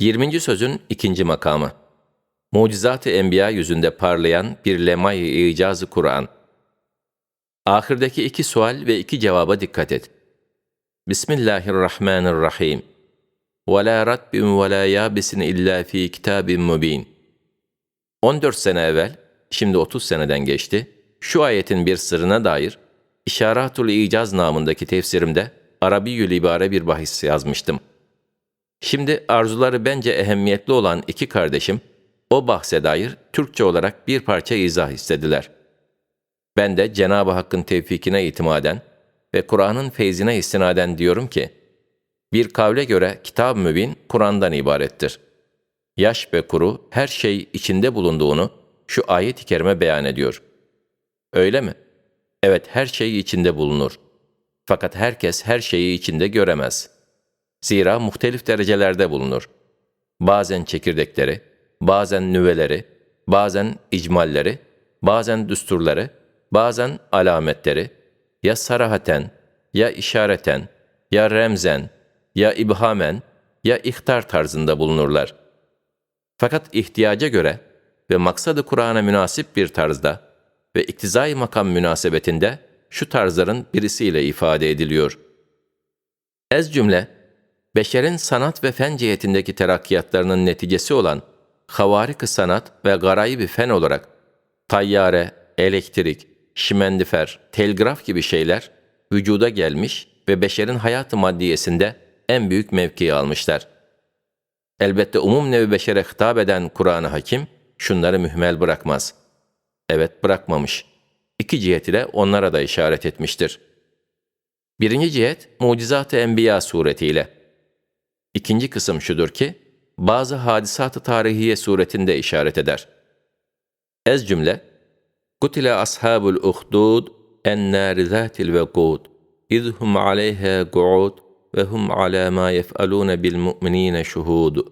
20. sözün ikinci makamı. Mucizat-ı Enbiya yüzünde parlayan bir lemayı icazı Kur'an. Ahirdeki iki sual ve iki cevaba dikkat et. Bismillahirrahmanirrahim. Ve la ratbin ve la yabisin illa fi 14 sene evvel, şimdi 30 seneden geçti, şu ayetin bir sırrına dair İşaratul İcaz namındaki tefsirimde Arabiyül ibare bir bahis yazmıştım.'' Şimdi arzuları bence ehemmiyetli olan iki kardeşim, o bahse dair Türkçe olarak bir parça izah istediler. Ben de Cenab-ı Hakk'ın tevfikine itimaden ve Kur'an'ın feyzine istinaden diyorum ki, bir kavle göre kitab-ı mübin Kur'an'dan ibarettir. Yaş ve kuru her şey içinde bulunduğunu şu ayet-i kerime beyan ediyor. Öyle mi? Evet her şey içinde bulunur. Fakat herkes her şeyi içinde göremez. Zira muhtelif derecelerde bulunur. Bazen çekirdekleri, bazen nüveleri, bazen icmalleri, bazen düsturları, bazen alametleri, ya sarahaten, ya işareten, ya remzen, ya ibhamen, ya ihtar tarzında bulunurlar. Fakat ihtiyaca göre ve maksadı Kur'an'a münasip bir tarzda ve iktizai makam münasebetinde şu tarzların birisiyle ifade ediliyor. Ez cümle, beşerin sanat ve fen cihetindeki terakkiyatlarının neticesi olan havarik sanat ve garayib fen olarak tayyare, elektrik, şimendifer, telgraf gibi şeyler vücuda gelmiş ve beşerin hayatı maddiyesinde en büyük mevkiyi almışlar. Elbette umum nevi beşere hitap eden Kur'an-ı Hakim şunları mühmel bırakmaz. Evet bırakmamış. İki cihet ile onlara da işaret etmiştir. Birinci cihet, Mucizat-ı Enbiya suretiyle. İkinci kısım şudur ki, bazı hadisat-ı tarihiye suretinde işaret eder. Ez cümle, Kutile ashabul uhdud en-nâri zâtil vekûd, izhum aleyhâ gu'ud ve hum alâ mâ yef'alûne bil mu'minîne şuhûd.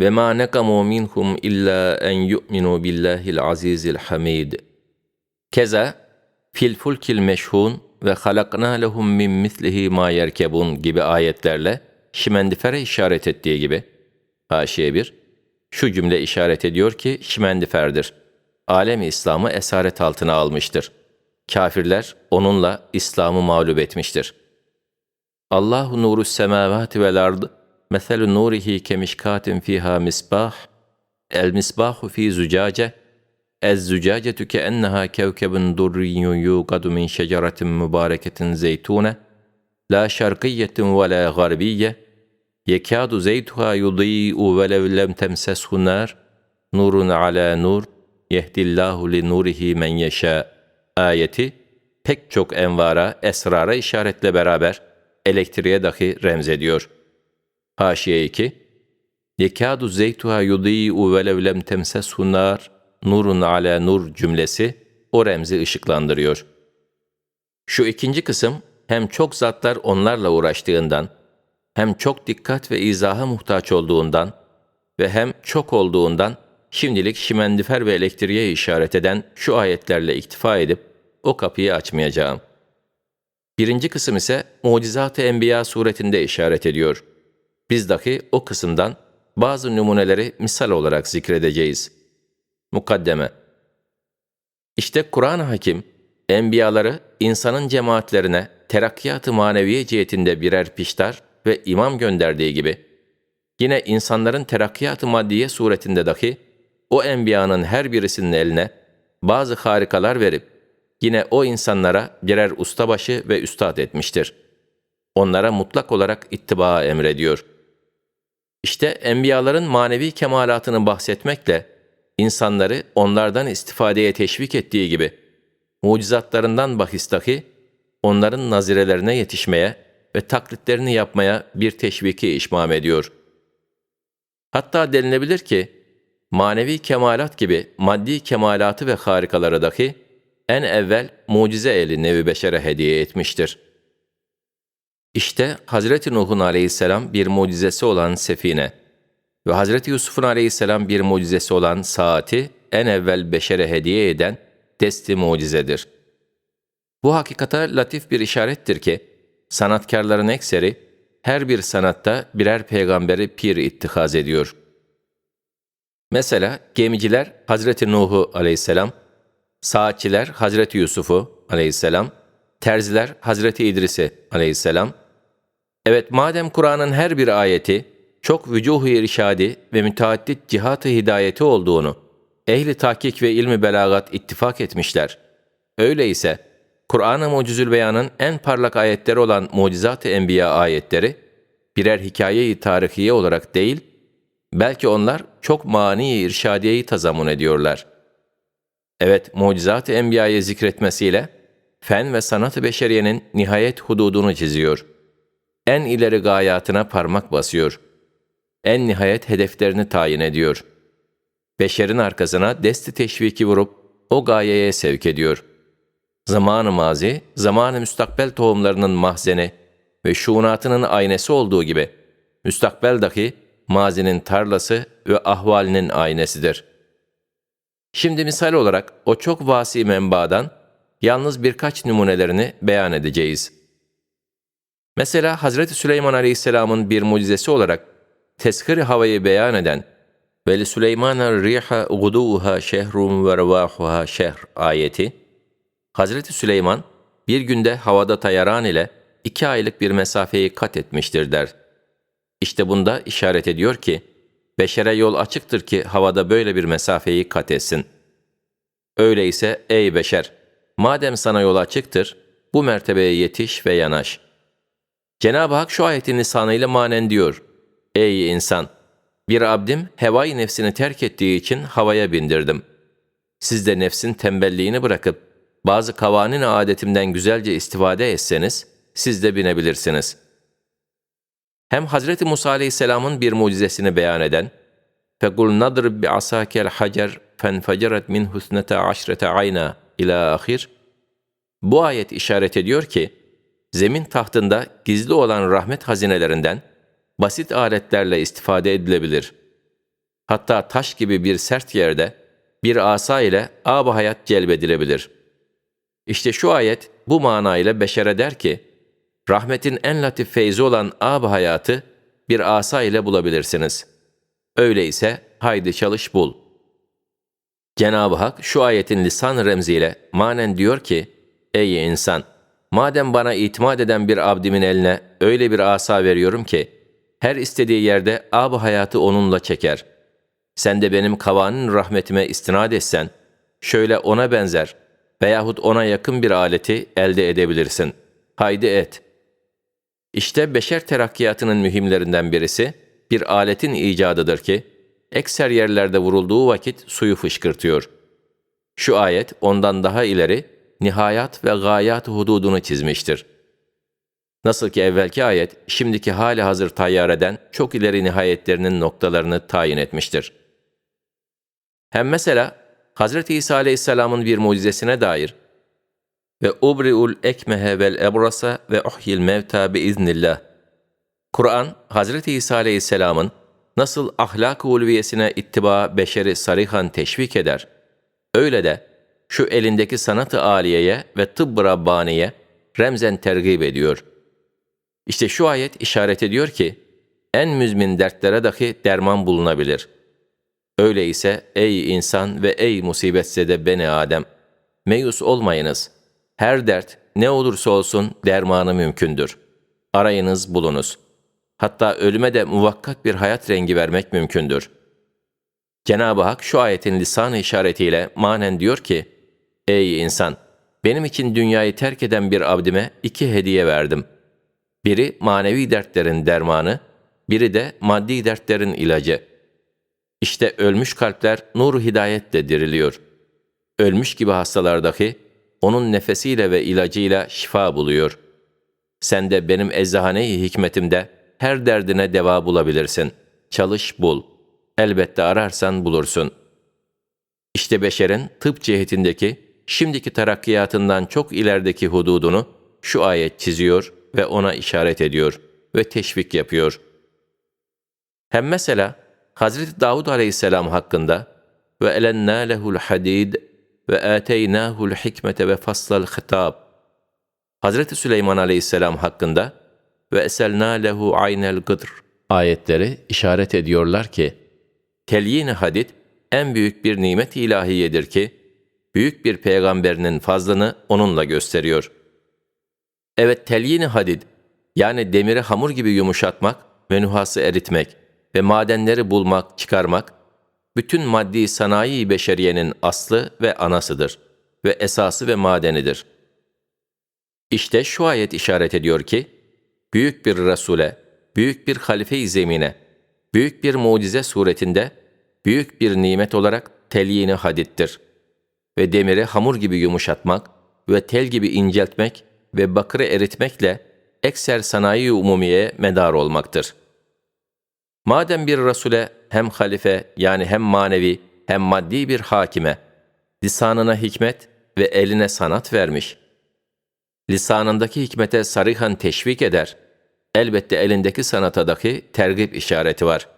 Ve mâ nekamû minhum illâ en yu'minû billâhil azîzil hamîd. Keza, fil fulkil meşhun ve halakna lehum min mislihi ma yerkebun gibi ayetlerle şimendifere işaret ettiği gibi, haşiye bir, şu cümle işaret ediyor ki şimendiferdir. Alem İslam'ı esaret altına almıştır. Kafirler onunla İslam'ı mağlup etmiştir. Allahu nuru semavati vel ard, meselu nurihi kemişkatin fiha misbah, el misbahu fi zucace, ez zucacetu ke enneha kevkebun durriyyun yuqadu min şeceratin mübareketin zeytune, la şarkiyetin ve la garbiye, yekâdu zeytuha yudî'u velev lem temseshu nar, nurun ala nur, yehdillahu li nurihi men yeşâ. Ayeti pek çok envara, esrara işaretle beraber elektriğe dahi remzediyor. Haşiye 2 Yekâdu zeytuha yudî'u velev lem temseshu nar, nurun ala nur cümlesi o remzi ışıklandırıyor. Şu ikinci kısım hem çok zatlar onlarla uğraştığından, hem çok dikkat ve izaha muhtaç olduğundan ve hem çok olduğundan şimdilik şimendifer ve elektriğe işaret eden şu ayetlerle iktifa edip o kapıyı açmayacağım. Birinci kısım ise Mucizat-ı Enbiya suretinde işaret ediyor. Biz dahi o kısımdan bazı numuneleri misal olarak zikredeceğiz. Mukaddeme İşte Kur'an-ı Hakim, enbiyaları insanın cemaatlerine terakkiyat-ı maneviye cihetinde birer piştar ve imam gönderdiği gibi, yine insanların terakkiyat-ı maddiye suretinde dahi o enbiyanın her birisinin eline bazı harikalar verip, yine o insanlara birer ustabaşı ve üstad etmiştir. Onlara mutlak olarak ittiba emrediyor. İşte enbiyaların manevi kemalatını bahsetmekle, insanları onlardan istifadeye teşvik ettiği gibi, mucizatlarından bahis dahi, onların nazirelerine yetişmeye ve taklitlerini yapmaya bir teşviki işmam ediyor. Hatta denilebilir ki, manevi kemalat gibi maddi kemalatı ve harikaları dahi en evvel mucize eli nevi beşere hediye etmiştir. İşte Hazreti Nuh'un aleyhisselam bir mucizesi olan sefine ve Hazreti Yusuf'un aleyhisselam bir mucizesi olan saati en evvel beşere hediye eden desti mucizedir. Bu hakikata latif bir işarettir ki, sanatkarların ekseri, her bir sanatta birer peygamberi pir ittihaz ediyor. Mesela gemiciler Hazreti Nuh'u aleyhisselam, saatçiler Hazreti Yusuf'u aleyhisselam, terziler Hazreti İdris'i aleyhisselam. Evet madem Kur'an'ın her bir ayeti çok vücuhu irşadi ve müteaddit cihat-ı hidayeti olduğunu ehli tahkik ve ilmi belagat ittifak etmişler. Öyleyse Kur'an-ı Mucizül Beyan'ın en parlak ayetleri olan Mucizat-ı Enbiya ayetleri birer hikaye-i tarihiye olarak değil, belki onlar çok mani irşadiyeyi tazamun ediyorlar. Evet, Mucizat-ı Enbiya'yı zikretmesiyle fen ve sanat-ı beşeriyenin nihayet hududunu çiziyor. En ileri gayatına parmak basıyor. En nihayet hedeflerini tayin ediyor. Beşerin arkasına desti teşviki vurup o gayeye sevk ediyor. Zamanı mazi, zamanı müstakbel tohumlarının mahzeni ve şuunatının aynesi olduğu gibi, müstakbel dahi mazinin tarlası ve ahvalinin aynesidir. Şimdi misal olarak o çok vasi menbadan yalnız birkaç numunelerini beyan edeceğiz. Mesela Hazreti Süleyman Aleyhisselam'ın bir mucizesi olarak teshir havayı beyan eden ve Süleyman'a riha guduha şehrun ve revahuha şehr ayeti, Hazreti Süleyman bir günde havada tayaran ile iki aylık bir mesafeyi kat etmiştir der. İşte bunda işaret ediyor ki, beşere yol açıktır ki havada böyle bir mesafeyi kat etsin. Öyleyse ey beşer, madem sana yol açıktır, bu mertebeye yetiş ve yanaş. Cenab-ı Hak şu ayetin lisanıyla manen diyor, Ey insan! Bir abdim hevai nefsini terk ettiği için havaya bindirdim. Siz de nefsin tembelliğini bırakıp bazı kavanin adetimden güzelce istifade etseniz, siz de binebilirsiniz. Hem Hz. Musa Aleyhisselam'ın bir mucizesini beyan eden, فَقُلْ نَضْرِبْ بِعَصَاكَ الْحَجَرْ فَانْفَجَرَتْ مِنْ حُسْنَةَ عَشْرَةَ عَيْنًا ila ahir. Bu ayet işaret ediyor ki, zemin tahtında gizli olan rahmet hazinelerinden basit aletlerle istifade edilebilir. Hatta taş gibi bir sert yerde bir asa ile ab hayat celbedilebilir.'' İşte şu ayet bu manayla beşere der ki, rahmetin en latif feyzi olan ab hayatı bir asa ile bulabilirsiniz. Öyleyse haydi çalış bul. Cenab-ı Hak şu ayetin lisan remziyle manen diyor ki, Ey insan! Madem bana itimat eden bir abdimin eline öyle bir asa veriyorum ki, her istediği yerde ab hayatı onunla çeker. Sen de benim kavanın rahmetime istinad etsen, şöyle ona benzer, veyahut ona yakın bir aleti elde edebilirsin. Haydi et. İşte beşer terakkiyatının mühimlerinden birisi, bir aletin icadıdır ki, ekser yerlerde vurulduğu vakit suyu fışkırtıyor. Şu ayet ondan daha ileri, nihayat ve gayat hududunu çizmiştir. Nasıl ki evvelki ayet, şimdiki hali hazır tayyar eden çok ileri nihayetlerinin noktalarını tayin etmiştir. Hem mesela Hz. İsa Aleyhisselam'ın bir mucizesine dair ve ubri'ul ekmehe vel ebrasa ve uhyil mevta iznillah. Kur'an, Hz. İsa Aleyhisselam'ın nasıl ahlak-ı ulviyesine ittiba beşeri sarihan teşvik eder, öyle de şu elindeki sanat-ı aliyeye ve tıbb-ı Rabbaniye remzen tergib ediyor. İşte şu ayet işaret ediyor ki, en müzmin dertlere dahi derman bulunabilir.'' Öyleyse ey insan ve ey musibetse de beni Adem, meyus olmayınız. Her dert ne olursa olsun dermanı mümkündür. Arayınız bulunuz. Hatta ölüme de muvakkat bir hayat rengi vermek mümkündür. Cenab-ı Hak şu ayetin lisan işaretiyle manen diyor ki, Ey insan! Benim için dünyayı terk eden bir abdime iki hediye verdim. Biri manevi dertlerin dermanı, biri de maddi dertlerin ilacı.'' İşte ölmüş kalpler nur hidayetle diriliyor. Ölmüş gibi hastalardaki onun nefesiyle ve ilacıyla şifa buluyor. Sen de benim eczahane-i hikmetimde her derdine deva bulabilirsin. Çalış bul. Elbette ararsan bulursun. İşte beşerin tıp cihetindeki şimdiki terakkiyatından çok ilerideki hududunu şu ayet çiziyor ve ona işaret ediyor ve teşvik yapıyor. Hem mesela Hazreti Davud aleyhisselam hakkında ve elennâ lehul hadid ve âteynâhul hikmete ve faslal hitab. Hazreti Süleyman aleyhisselam hakkında ve eselna lehu aynel gıdr ayetleri işaret ediyorlar ki telyin-i hadid en büyük bir nimet ilahiyedir ki büyük bir peygamberinin fazlını onunla gösteriyor. Evet telyin-i hadid yani demiri hamur gibi yumuşatmak ve nuhası eritmek ve madenleri bulmak, çıkarmak bütün maddi sanayi beşeriyenin aslı ve anasıdır ve esası ve madenidir. İşte şu ayet işaret ediyor ki, büyük bir Resul'e, büyük bir halife-i zemine, büyük bir mucize suretinde, büyük bir nimet olarak telyini hadittir. Ve demiri hamur gibi yumuşatmak ve tel gibi inceltmek ve bakırı eritmekle ekser sanayi umumiye medar olmaktır. Madem bir Resul'e hem halife yani hem manevi hem maddi bir hakime, lisanına hikmet ve eline sanat vermiş, lisanındaki hikmete sarıhan teşvik eder, elbette elindeki sanatadaki tergip işareti var.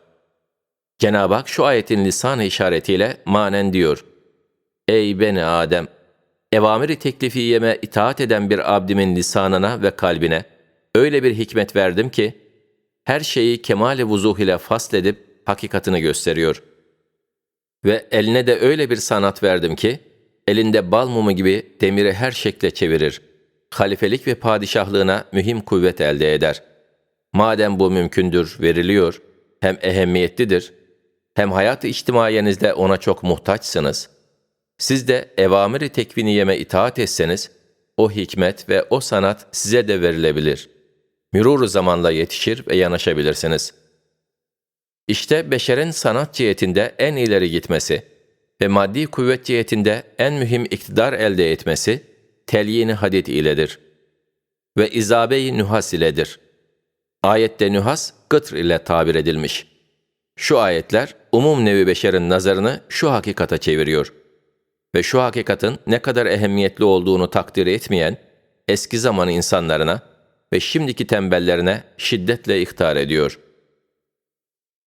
Cenab-ı Hak şu ayetin lisan işaretiyle manen diyor, Ey beni Adem! Evamiri teklifiyeme itaat eden bir abdimin lisanına ve kalbine öyle bir hikmet verdim ki, her şeyi kemale vuzuh ile fasledip hakikatini gösteriyor. Ve eline de öyle bir sanat verdim ki, elinde bal mumu gibi demiri her şekle çevirir. Halifelik ve padişahlığına mühim kuvvet elde eder. Madem bu mümkündür, veriliyor, hem ehemmiyetlidir, hem hayat-ı ona çok muhtaçsınız. Siz de evamiri tekviniyeme itaat etseniz, o hikmet ve o sanat size de verilebilir. Mürur zamanla yetişir ve yanaşabilirsiniz. İşte beşerin sanat cihetinde en ileri gitmesi ve maddi kuvvet cihetinde en mühim iktidar elde etmesi, telyin-i hadid iledir. Ve izabe-i nühas iledir. Ayette nühas, gıtr ile tabir edilmiş. Şu ayetler, umum nevi beşerin nazarını şu hakikata çeviriyor Ve şu hakikatin ne kadar ehemmiyetli olduğunu takdir etmeyen, eski zaman insanlarına ve şimdiki tembellerine şiddetle ihtar ediyor.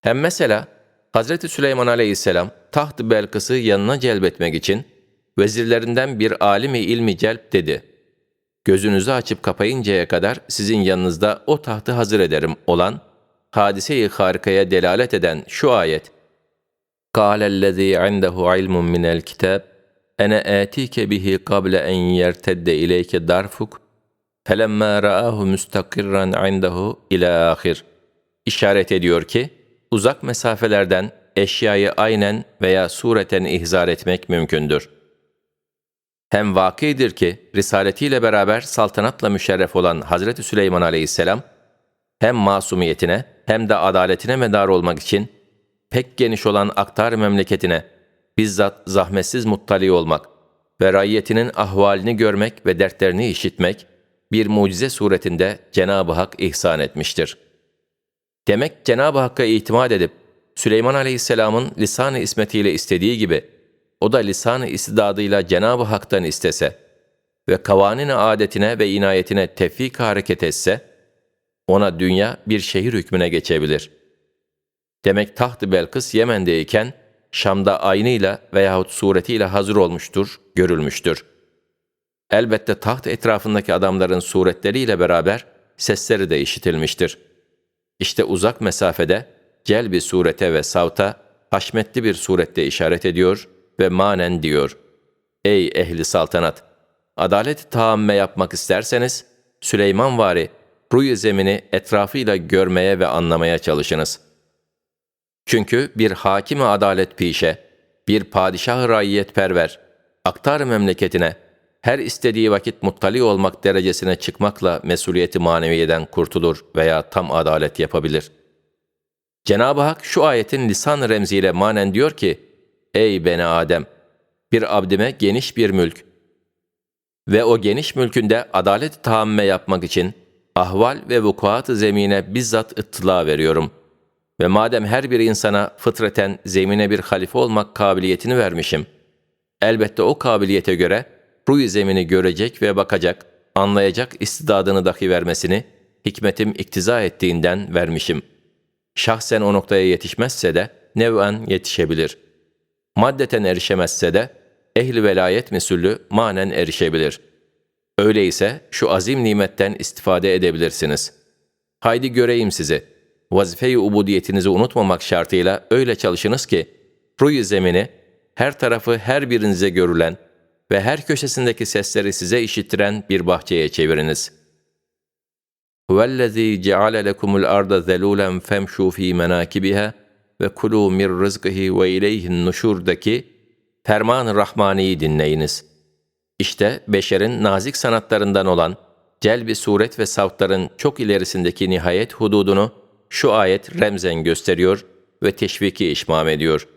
Hem mesela, Hazreti Süleyman aleyhisselam taht-ı Belkıs'ı yanına celbetmek için vezirlerinden bir alimi ilmi celp dedi. Gözünüzü açıp kapayıncaya kadar sizin yanınızda o tahtı hazır ederim olan, hadise-i harikaya delalet eden şu ayet. قَالَ الَّذ۪ي عِنْدَهُ عِلْمٌ مِنَ الْكِتَابِ ene etike bihi kable en yertedde ileyke darfuk felemma ra'ahu müstakirran indahu ila ahir. İşaret ediyor ki uzak mesafelerden eşyayı aynen veya sureten ihzar etmek mümkündür. Hem vakidir ki risaletiyle beraber saltanatla müşerref olan Hazreti Süleyman aleyhisselam hem masumiyetine hem de adaletine medar olmak için pek geniş olan aktar memleketine bizzat zahmetsiz muttali olmak ve rayyetinin ahvalini görmek ve dertlerini işitmek, bir mucize suretinde Cenab-ı Hak ihsan etmiştir. Demek Cenab-ı Hakk'a itimat edip, Süleyman Aleyhisselam'ın lisan-ı ismetiyle istediği gibi, o da lisan-ı istidadıyla Cenab-ı Hak'tan istese ve kavanin adetine ve inayetine tevfik hareket etse, ona dünya bir şehir hükmüne geçebilir. Demek taht-ı Belkıs Yemen'deyken, Şam'da aynıyla veyahut suretiyle hazır olmuştur, görülmüştür. Elbette taht etrafındaki adamların suretleriyle beraber sesleri de işitilmiştir. İşte uzak mesafede cel bir surete ve savta haşmetli bir surette işaret ediyor ve manen diyor. Ey ehli saltanat! Adalet taamme yapmak isterseniz, Süleyman vari, ruyu zemini etrafıyla görmeye ve anlamaya çalışınız. Çünkü bir hakim adalet pişe, bir padişah raiyet perver, aktar memleketine, her istediği vakit muttali olmak derecesine çıkmakla mesuliyeti maneviyeden kurtulur veya tam adalet yapabilir. Cenab-ı Hak şu ayetin lisan remziyle manen diyor ki, Ey beni Adem! Bir abdime geniş bir mülk ve o geniş mülkünde adalet tahamme yapmak için ahval ve vukuat-ı zemine bizzat ıttıla veriyorum. Ve madem her bir insana fıtraten zemine bir halife olmak kabiliyetini vermişim, elbette o kabiliyete göre ruy zemini görecek ve bakacak, anlayacak istidadını dahi vermesini hikmetim iktiza ettiğinden vermişim. Şahsen o noktaya yetişmezse de nev'en yetişebilir. Maddeten erişemezse de ehli velayet mesulü manen erişebilir. Öyleyse şu azim nimetten istifade edebilirsiniz. Haydi göreyim sizi Vazife-i ubudiyetinizi unutmamak şartıyla öyle çalışınız ki, ruyu zemini, her tarafı her birinize görülen ve her köşesindeki sesleri size işittiren bir bahçeye çeviriniz. هُوَالَّذ۪ي جَعَلَ لَكُمُ الْأَرْضَ ذَلُولًا فَامْشُوا ف۪ي مَنَاكِبِهَا وَكُلُوا مِنْ رِزْقِهِ وَاِلَيْهِ النُّشُور'daki Ferman-ı Rahmani'yi dinleyiniz. İşte beşerin nazik sanatlarından olan celbi suret ve savtların çok ilerisindeki nihayet hududunu şu ayet remzen gösteriyor ve teşviki işmam ediyor.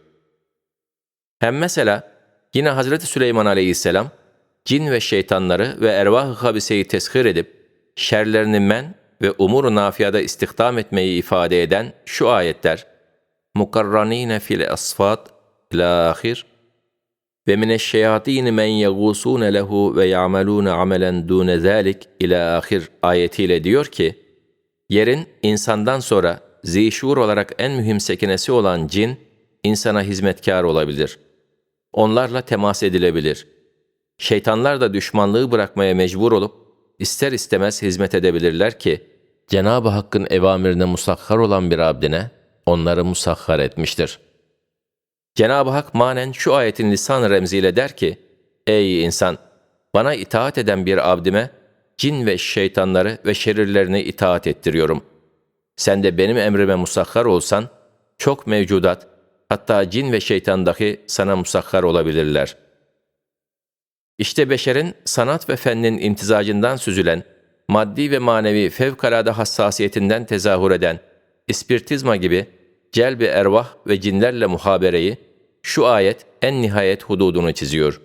Hem mesela yine Hazreti Süleyman aleyhisselam cin ve şeytanları ve ervah-ı habiseyi teshir edip şerlerini men ve umur-u nafiyada istihdam etmeyi ifade eden şu ayetler mukarranine fil asfat ila ahir ve mineşşeyatîn men yegûsûne lehu ve ya'melûne amelen dûne zâlik ila ahir ayetiyle diyor ki, yerin insandan sonra zişur olarak en mühim sekinesi olan cin, insana hizmetkar olabilir. Onlarla temas edilebilir. Şeytanlar da düşmanlığı bırakmaya mecbur olup, ister istemez hizmet edebilirler ki, Cenab-ı Hakk'ın evamirine musakhar olan bir abdine, onları musakhar etmiştir.'' Cenab-ı Hak manen şu ayetin lisan remziyle der ki, Ey insan! Bana itaat eden bir abdime, cin ve şeytanları ve şerirlerini itaat ettiriyorum. Sen de benim emrime musakhar olsan, çok mevcudat, hatta cin ve şeytan dahi sana musakhar olabilirler. İşte beşerin sanat ve fennin imtizacından süzülen, maddi ve manevi fevkalade hassasiyetinden tezahür eden, ispirtizma gibi celbi ervah ve cinlerle muhabereyi, şu ayet en nihayet hududunu çiziyor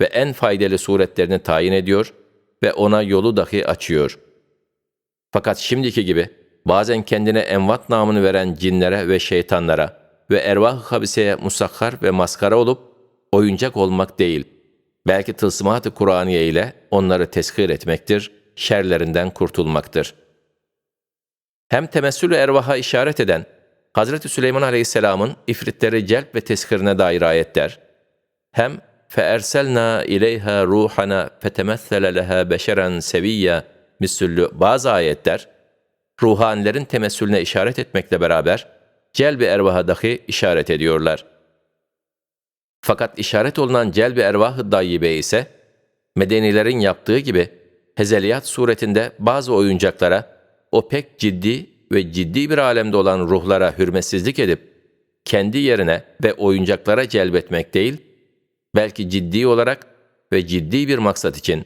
ve en faydalı suretlerini tayin ediyor ve ona yolu dahi açıyor. Fakat şimdiki gibi bazen kendine envat namını veren cinlere ve şeytanlara ve ervah-ı habiseye musakhar ve maskara olup oyuncak olmak değil, belki tılsımat-ı Kur'aniye ile onları teshir etmektir, şerlerinden kurtulmaktır. Hem temessülü ervaha işaret eden Hazreti Süleyman Aleyhisselam'ın ifritleri celp ve teshirine dair ayetler, hem فَاَرْسَلْنَا اِلَيْهَا رُوحَنَا فَتَمَثَّلَ لَهَا بَشَرًا سَوِيَّ misüllü bazı ayetler, ruhanilerin temessülüne işaret etmekle beraber, celbi ervaha dahi işaret ediyorlar. Fakat işaret olunan celbi ervah-ı dayyibe ise, medenilerin yaptığı gibi, hezeliyat suretinde bazı oyuncaklara, o pek ciddi ve ciddi bir alemde olan ruhlara hürmetsizlik edip, kendi yerine ve oyuncaklara celbetmek değil, belki ciddi olarak ve ciddi bir maksat için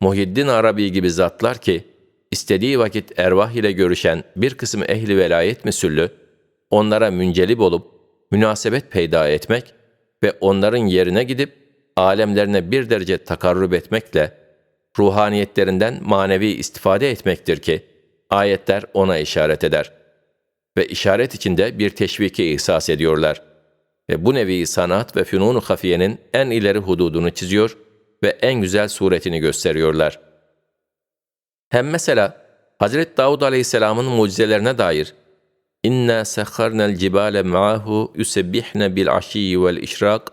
Muhyiddin Arabi gibi zatlar ki, istediği vakit ervah ile görüşen bir kısım ehli velayet müsüllü, onlara müncelip olup, münasebet peyda etmek ve onların yerine gidip, alemlerine bir derece takarrub etmekle, ruhaniyetlerinden manevi istifade etmektir ki, ayetler ona işaret eder. Ve işaret içinde bir teşviki ihsas ediyorlar. Ve bu nevi sanat ve fünun-u hafiyenin en ileri hududunu çiziyor ve en güzel suretini gösteriyorlar. Hem mesela Hazreti Davud Aleyhisselam'ın mucizelerine dair İnna sekharnel cibale ma'ahu yusebbihne bil aşiyyi vel işrak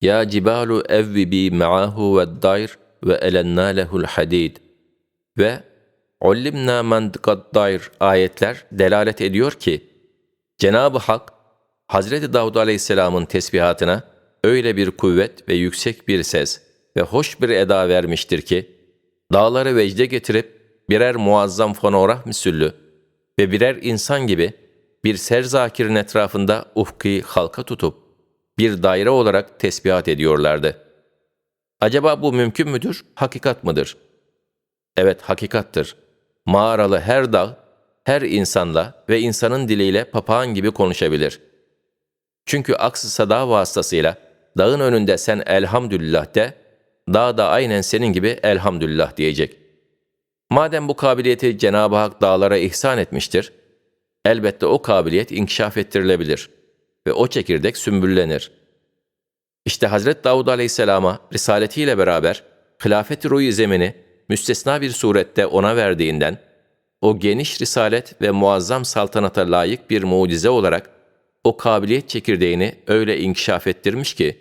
Ya cibalu evvibi ma'ahu ve dair ve elenna lehul hadid ve Ullimna mantıkat dair ayetler delalet ediyor ki, Cenab-ı Hak, Hazreti Davud Aleyhisselam'ın tesbihatına öyle bir kuvvet ve yüksek bir ses ve hoş bir eda vermiştir ki, dağları vecde getirip birer muazzam fonograf misüllü ve birer insan gibi bir serzakirin etrafında ufki halka tutup bir daire olarak tesbihat ediyorlardı. Acaba bu mümkün müdür, hakikat mıdır? Evet, hakikattır mağaralı her dağ, her insanla ve insanın diliyle papağan gibi konuşabilir. Çünkü aksı sada vasıtasıyla dağın önünde sen elhamdülillah de, dağ da aynen senin gibi elhamdülillah diyecek. Madem bu kabiliyeti Cenab-ı Hak dağlara ihsan etmiştir, elbette o kabiliyet inkişaf ettirilebilir ve o çekirdek sümbüllenir. İşte Hazret Davud Aleyhisselam'a risaletiyle beraber hilafet-i ruyu zemini müstesna bir surette ona verdiğinden, o geniş risalet ve muazzam saltanata layık bir mucize olarak o kabiliyet çekirdeğini öyle inkişaf ettirmiş ki,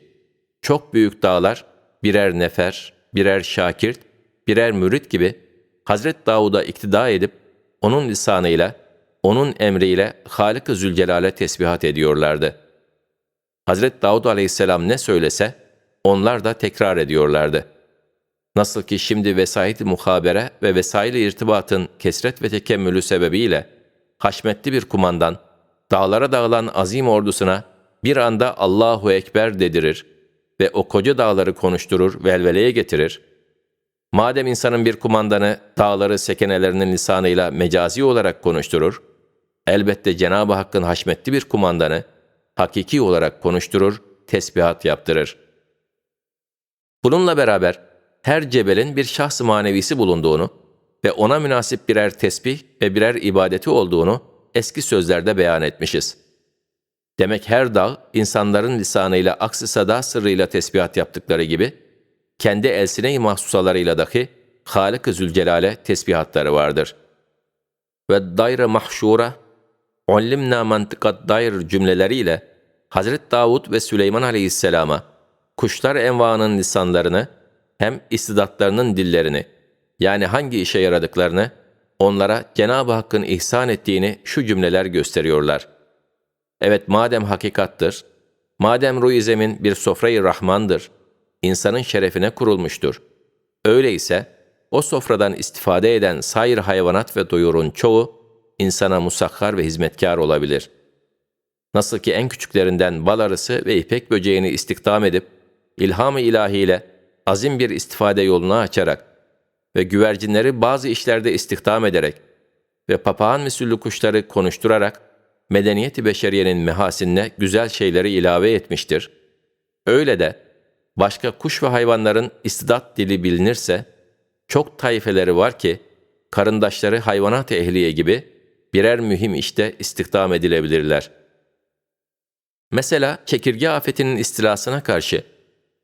çok büyük dağlar birer nefer, birer şakirt, birer mürit gibi Hazret Davud'a iktida edip onun lisanıyla, onun emriyle Halık-ı Zülcelal'e tesbihat ediyorlardı. Hazret Davud aleyhisselam ne söylese, onlar da tekrar ediyorlardı. Nasıl ki şimdi vesait muhabere ve vesail irtibatın kesret ve tekemmülü sebebiyle, haşmetli bir kumandan, dağlara dağılan azim ordusuna bir anda Allahu Ekber dedirir ve o koca dağları konuşturur, velveleye getirir. Madem insanın bir kumandanı dağları sekenelerinin lisanıyla mecazi olarak konuşturur, elbette Cenab-ı Hakk'ın haşmetli bir kumandanı hakiki olarak konuşturur, tesbihat yaptırır. Bununla beraber her cebelin bir şahs manevisi bulunduğunu ve ona münasip birer tesbih ve birer ibadeti olduğunu eski sözlerde beyan etmişiz. Demek her dağ insanların lisanıyla aksi sada sırrıyla tesbihat yaptıkları gibi kendi elsine-i mahsusalarıyla dahi Halık-ı Zülcelal'e tesbihatları vardır. Ve daire mahşura, ullimna mantıkat dair cümleleriyle Hazret Davud ve Süleyman Aleyhisselam'a kuşlar envanın lisanlarını hem istidatlarının dillerini yani hangi işe yaradıklarını onlara Cenab-ı Hakk'ın ihsan ettiğini şu cümleler gösteriyorlar. Evet madem hakikattır, madem ruh zemin bir sofrayı rahmandır, insanın şerefine kurulmuştur. Öyleyse o sofradan istifade eden sair hayvanat ve doyurun çoğu insana musakhar ve hizmetkar olabilir. Nasıl ki en küçüklerinden bal arısı ve ipek böceğini istikdam edip, ilham-ı ilahiyle azim bir istifade yolunu açarak ve güvercinleri bazı işlerde istihdam ederek ve papağan misüllü kuşları konuşturarak medeniyeti beşeriyenin mehasinine güzel şeyleri ilave etmiştir. Öyle de başka kuş ve hayvanların istidat dili bilinirse, çok tayfeleri var ki, karındaşları hayvanat ehliye gibi birer mühim işte istihdam edilebilirler. Mesela çekirge afetinin istilasına karşı,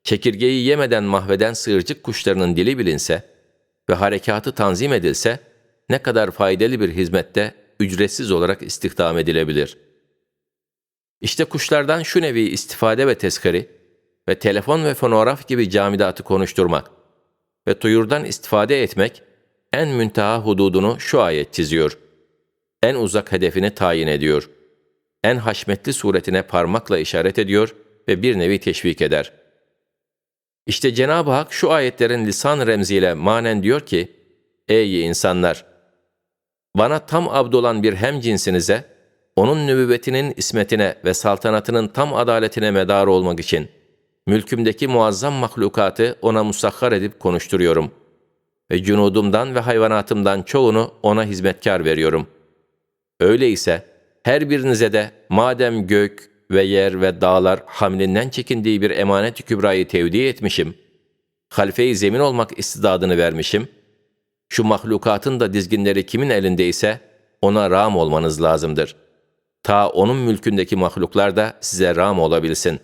çekirgeyi yemeden mahveden sığırcık kuşlarının dili bilinse ve harekatı tanzim edilse, ne kadar faydalı bir hizmette ücretsiz olarak istihdam edilebilir. İşte kuşlardan şu nevi istifade ve tezkari ve telefon ve fonograf gibi camidatı konuşturmak ve tuyurdan istifade etmek en münteha hududunu şu ayet çiziyor. En uzak hedefini tayin ediyor. En haşmetli suretine parmakla işaret ediyor ve bir nevi teşvik eder. İşte Cenab-ı Hak şu ayetlerin lisan remziyle manen diyor ki, Ey insanlar! Bana tam abdolan bir hem cinsinize, onun nübüvvetinin ismetine ve saltanatının tam adaletine medar olmak için, mülkümdeki muazzam mahlukatı ona musakhar edip konuşturuyorum. Ve cunudumdan ve hayvanatımdan çoğunu ona hizmetkar veriyorum. Öyleyse her birinize de madem gök ve yer ve dağlar hamlinden çekindiği bir emanet-i kübrayı tevdi etmişim, halfe-i zemin olmak istidadını vermişim, şu mahlukatın da dizginleri kimin elindeyse ona ram olmanız lazımdır. Ta onun mülkündeki mahluklar da size ram olabilsin.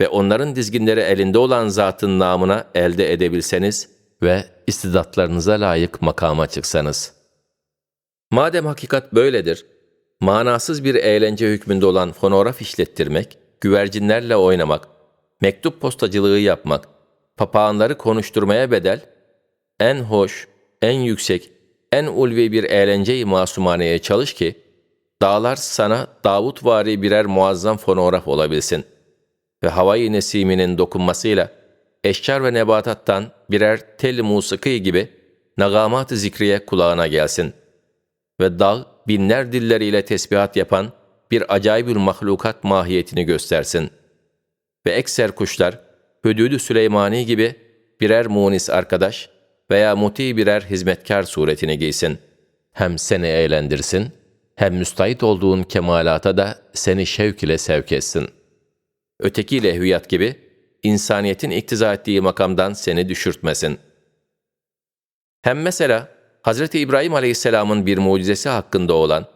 Ve onların dizginleri elinde olan zatın namına elde edebilseniz ve istidatlarınıza layık makama çıksanız. Madem hakikat böyledir, manasız bir eğlence hükmünde olan fonograf işlettirmek, güvercinlerle oynamak, mektup postacılığı yapmak, papağanları konuşturmaya bedel, en hoş, en yüksek, en ulvi bir eğlence-i masumaneye çalış ki, dağlar sana Davut vari birer muazzam fonograf olabilsin. Ve havai nesiminin dokunmasıyla eşcar ve nebatattan birer tel musiki gibi nagamat-ı zikriye kulağına gelsin ve dağ binler dilleriyle tesbihat yapan bir acayibül mahlukat mahiyetini göstersin ve ekser kuşlar Hüdüdü Süleymani gibi birer munis arkadaş veya muti birer hizmetkar suretini giysin. Hem seni eğlendirsin, hem müstahit olduğun kemalata da seni şevk ile sevk etsin. Öteki lehviyat gibi, insaniyetin iktiza ettiği makamdan seni düşürtmesin. Hem mesela, Hz. İbrahim Aleyhisselam'ın bir mucizesi hakkında olan,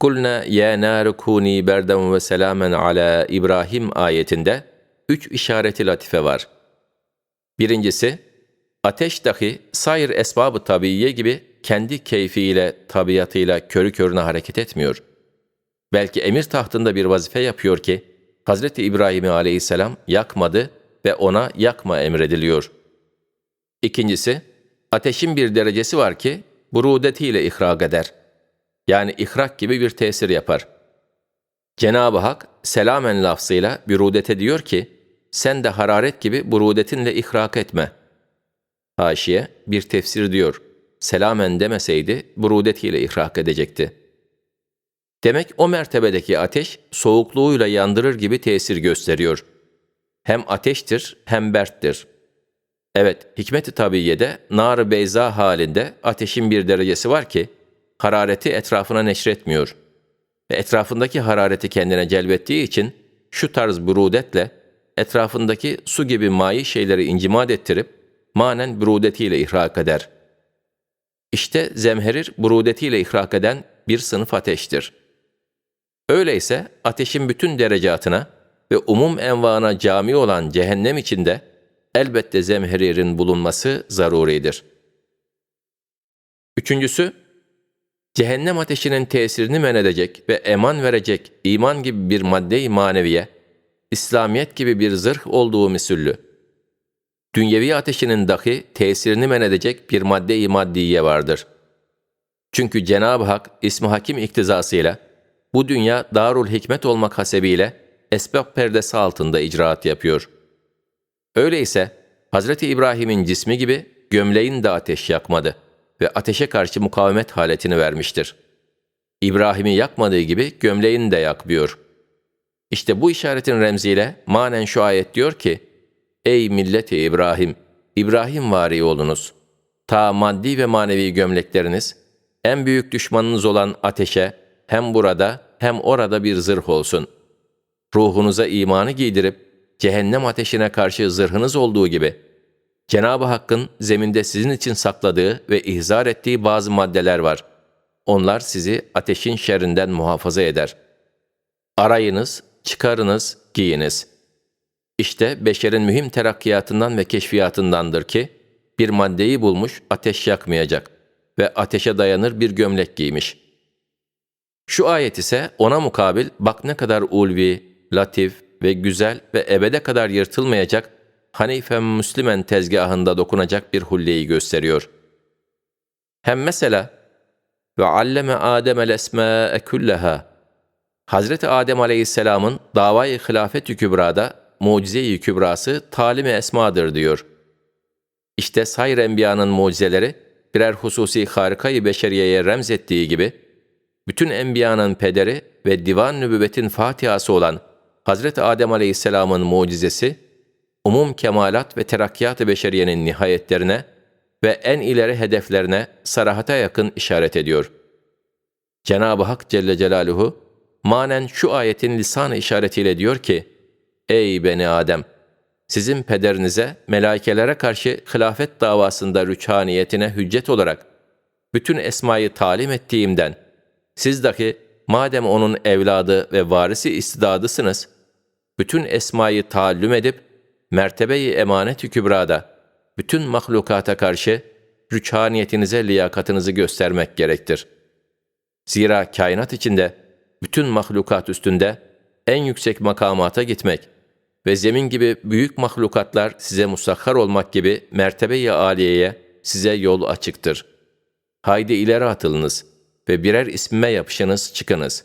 Kulna ya nar kuni berden ve selamen ala İbrahim ayetinde üç işareti latife var. Birincisi, Ateş dahi sair esbabı tabiiye gibi kendi keyfiyle, tabiatıyla körü körüne hareket etmiyor. Belki emir tahtında bir vazife yapıyor ki, Hazreti İbrahim aleyhisselam yakmadı ve ona yakma emrediliyor. İkincisi, ateşin bir derecesi var ki, burudetiyle ihrak eder. Yani ihrak gibi bir tesir yapar. Cenab-ı Hak selamen lafzıyla bürudete diyor ki, sen de hararet gibi burudetinle ihrak etme. Haşiye bir tefsir diyor, selamen demeseydi burudetiyle ihrak edecekti. Demek o mertebedeki ateş soğukluğuyla yandırır gibi tesir gösteriyor. Hem ateştir hem berttir. Evet, hikmet-i tabiyede nar-ı beyza halinde ateşin bir derecesi var ki, harareti etrafına neşretmiyor. Ve etrafındaki harareti kendine celbettiği için şu tarz burudetle etrafındaki su gibi mayi şeyleri incimat ettirip manen burudetiyle ihrak eder. İşte zemherir burudetiyle ihrak eden bir sınıf ateştir. Öyleyse ateşin bütün derecatına ve umum envana cami olan cehennem içinde elbette zemheririn bulunması zaruridir. Üçüncüsü, cehennem ateşinin tesirini men edecek ve eman verecek iman gibi bir madde-i maneviye, İslamiyet gibi bir zırh olduğu misüllü. Dünyevi ateşinin dahi tesirini men edecek bir madde-i maddiye vardır. Çünkü Cenab-ı Hak ismi hakim iktizasıyla bu dünya darul hikmet olmak hasebiyle esbab perdesi altında icraat yapıyor. Öyleyse Hz. İbrahim'in cismi gibi gömleğin de ateş yakmadı ve ateşe karşı mukavemet haletini vermiştir. İbrahim'i yakmadığı gibi gömleğini de yakmıyor. İşte bu işaretin remziyle manen şu ayet diyor ki, Ey milleti İbrahim, İbrahim vari olunuz. Ta maddi ve manevi gömlekleriniz, en büyük düşmanınız olan ateşe hem burada hem orada bir zırh olsun. Ruhunuza imanı giydirip, cehennem ateşine karşı zırhınız olduğu gibi, Cenab-ı Hakk'ın zeminde sizin için sakladığı ve ihzar ettiği bazı maddeler var. Onlar sizi ateşin şerrinden muhafaza eder. Arayınız, çıkarınız, giyiniz. İşte beşerin mühim terakkiyatından ve keşfiyatındandır ki, bir maddeyi bulmuş ateş yakmayacak ve ateşe dayanır bir gömlek giymiş. Şu ayet ise ona mukabil bak ne kadar ulvi, latif ve güzel ve ebede kadar yırtılmayacak Hanife Müslümen tezgahında dokunacak bir hulleyi gösteriyor. Hem mesela ve alleme Adem el esma'e kulleha Hazreti Adem Aleyhisselam'ın davayı hilafet-i kübrada mucize-i kübrası talim-i esmadır diyor. İşte sayr enbiyanın mucizeleri birer hususi harikayı beşeriyeye remzettiği gibi bütün enbiyanın pederi ve divan nübüvvetin fatihası olan Hazreti Adem Aleyhisselam'ın mucizesi umum kemalat ve terakkiyat-ı beşeriyenin nihayetlerine ve en ileri hedeflerine sarahata yakın işaret ediyor. Cenab-ı Hak Celle Celaluhu manen şu ayetin lisan işaretiyle diyor ki, Ey beni Adem! Sizin pederinize melaikelere karşı hilafet davasında rüçhaniyetine hüccet olarak bütün esmayı talim ettiğimden, siz dahi madem onun evladı ve varisi istidadısınız, bütün esmayı taallüm edip, mertebeyi emanet-i kübrada, bütün mahlukata karşı rüçhaniyetinize liyakatınızı göstermek gerektir. Zira kainat içinde, bütün mahlukat üstünde en yüksek makamata gitmek ve zemin gibi büyük mahlukatlar size musahhar olmak gibi mertebe-i aliyeye size yol açıktır. Haydi ileri atılınız ve birer ismime yapışınız çıkınız.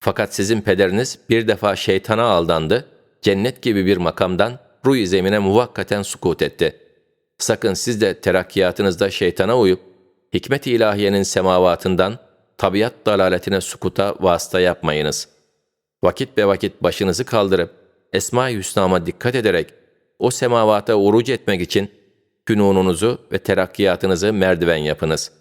Fakat sizin pederiniz bir defa şeytana aldandı, cennet gibi bir makamdan ruh zemine muvakkaten sukut etti. Sakın siz de terakkiyatınızda şeytana uyup, hikmet-i ilahiyenin semavatından tabiat dalaletine sukuta vasıta yapmayınız. Vakit be vakit başınızı kaldırıp, Esma-i Hüsna'ma dikkat ederek, o semavata uruc etmek için fünununuzu ve terakkiyatınızı merdiven yapınız.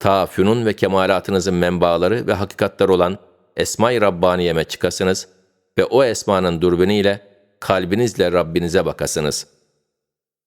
Ta fünun ve kemalatınızın menbaları ve hakikatler olan Esma-i Rabbaniye'me çıkasınız ve o esmanın dürbünüyle kalbinizle Rabbinize bakasınız.''